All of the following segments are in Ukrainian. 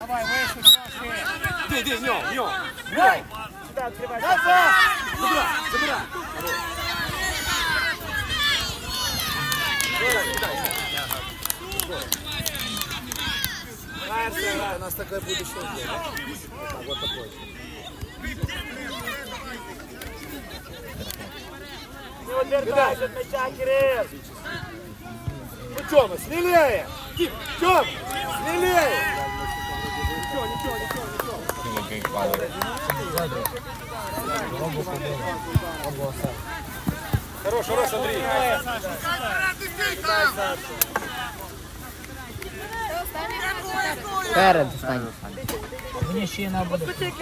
Давай, трошки. Іди, іди, нього. Грай! Сюди відкривай. Забирай, забирай. У нас такое будущее. вот такое. Не відвертайся від м'яча, Кирил. Ну, Тёма, смелее! Тим, смелее! Хорош, хорош, Андрей. Перед останнім. Мені ще не буде. Тільки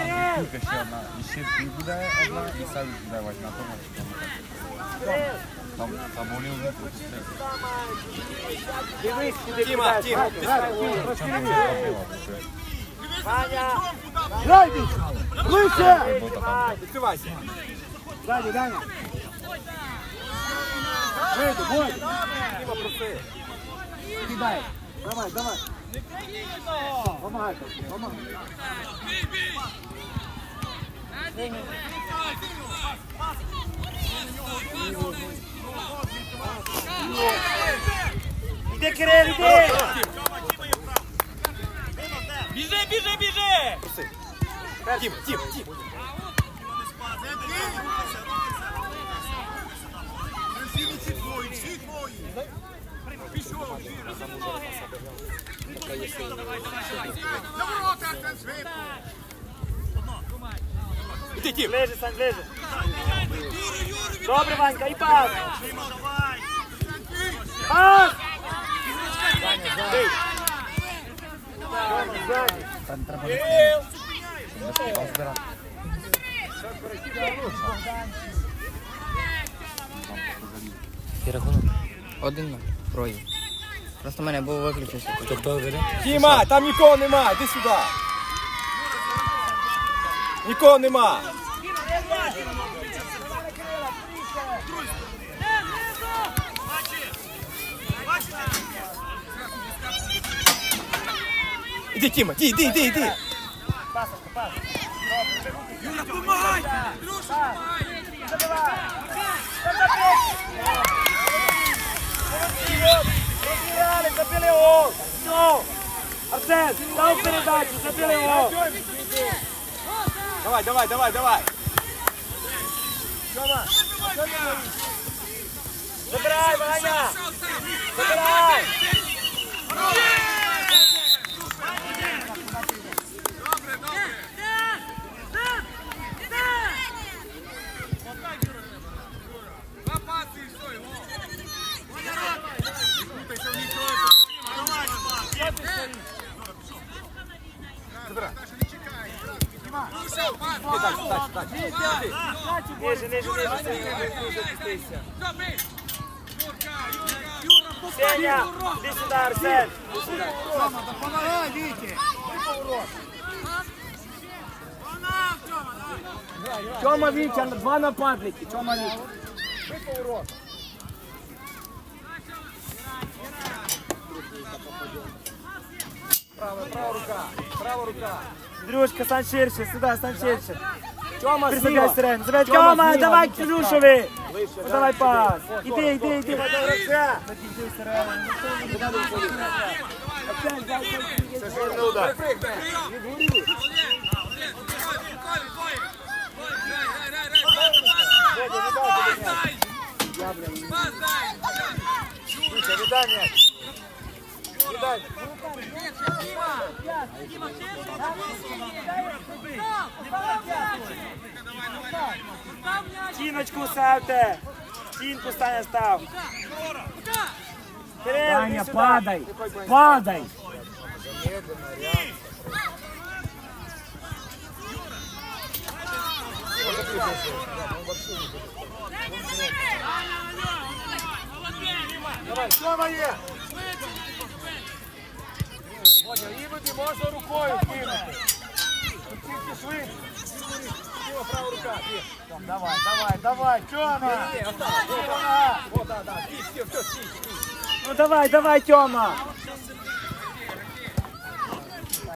ще одна. І ще і буде одна, і сам буде одна. Там, там вони вже Дивись, куди Тима, кидаєш. Тима, Грай, ты грай, трошки Чому лівіше. зробила? Ваня! Грай, Ближче! Відкривайся. Ззаді, Даня. Вийду, бой. Тима, проси. Кидай. Давай, давай. Помагай, помагай. Іди, Кирил, іди! Біжи, біжи, біжи! Проси. Тим, Тим, Тим. Іди, Тим. Ближе, Сань, ближе. Добре, Ванька, і пас. Пас! Бий. І рахунок. Один на троє. Просто мене був виключився. Тіма, там нікого нема, іди сюди. Нікого нема. Іди, Тіма, іди, іди, іди, іди. Зіграли, забили гол. Все. Арсен, дав передачу, забили гол. Давай, давай, давай, давай. Забирай, Ваня. Забирай. Ниже, ниже, ниже. Сеня, іди сюди, Арсен. Іди сюди. Тьома Вітя, два нападники. Тьома Вітя. Права, права рука, права рука. Дрюшка, стань ширше, сюди, стань ширше. Тьома, зліва. сирен. Забирай, Тьома, давай. Вище, Давай пас. Иди, Іди, іди, іди. Тіма, до гравця. Це жирний удар. Припригни. Стіночку ставте. Стінку Саня став. Кирил, падай, падай. Давай, Тьома є. Можна рукою кинути. Тільки швидше. Права рука. Давай, давай, давай, Тьома. Да, да. Стій, стій, стій, стій. Ну давай, давай, Тьома.